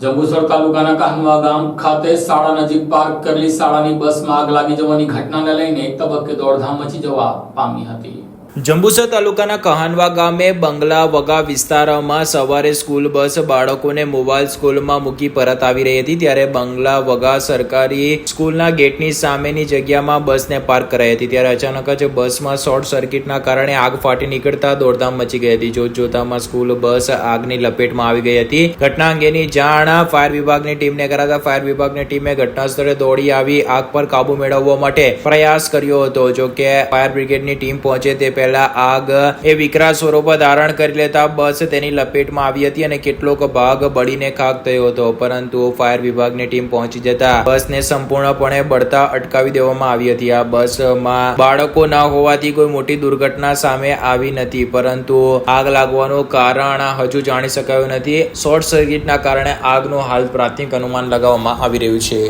જંબુસર તાલુકાના કાહનવા ગામ ખાતે શાળા નજીક પાર્ક કરેલી શાળાની બસમાં આગ લાગી જવાની ઘટનાને લઈને એક તબક્કે દોડધામ મચી જવા પામી હતી. જંબુસર તાલુકાના કહાનવા ગામે બંગલા વગા વિસ્તારમાં સવારે સ્કૂલ બસ બાળકોને મોબાઈલ સ્કૂલમાં મૂકી પરત આવી રહી હતી ત્યારે બંગલા વગા સરકારી સ્કૂલના ગેટની સામેની જગ્યામાં બસને પાર્ક કરાઈ હતી. ત્યારે અચાનક જ બસમાં શોર્ટ સર્કિટના કારણે આગ ફાટી નીકળતા દોડધામ મચી ગઈ હતી. જોત જોતામાં સ્કૂલ બસ આગની લપેટમાં આવી ગઈ હતી. ઘટના અંગેની જાણ ફાયર વિભાગની ટીમને કરાતા ફાયર વિભાગની ટીમે ઘટના સ્થળે દોડી આવી આગ પર કાબુ મેળવવા માટે પ્રયાસ કર્યો હતો. જોકે ફાયર બ્રિગેડની ટીમ પહોંચે તે પહેલા આગ એ વિકરાળ સ્વરૂપ ધારણ કરી લેતા બસ તેની લપેટમાં આવી હતી અને કેટલોક ભાગ બળીને ખાક થયો હતો. પરંતુ ફાયર વિભાગની ટીમ પહોંચી જતા બસને સંપૂર્ણપણે બળતા અટકાવી દેવામાં આવી હતી. આ બસમાં બાળકો ના હોવાથી કોઈ મોટી દુર્ઘટના સામે આવી નથી, પરંતુ આગ લાગવાનું કારણ હજુ જાણી શકાયું નથી. શોર્ટ સર્કિટના કારણે આગનું હાલ પ્રાથમિક અનુમાન લગાવવામાં આવી રહ્યું છે.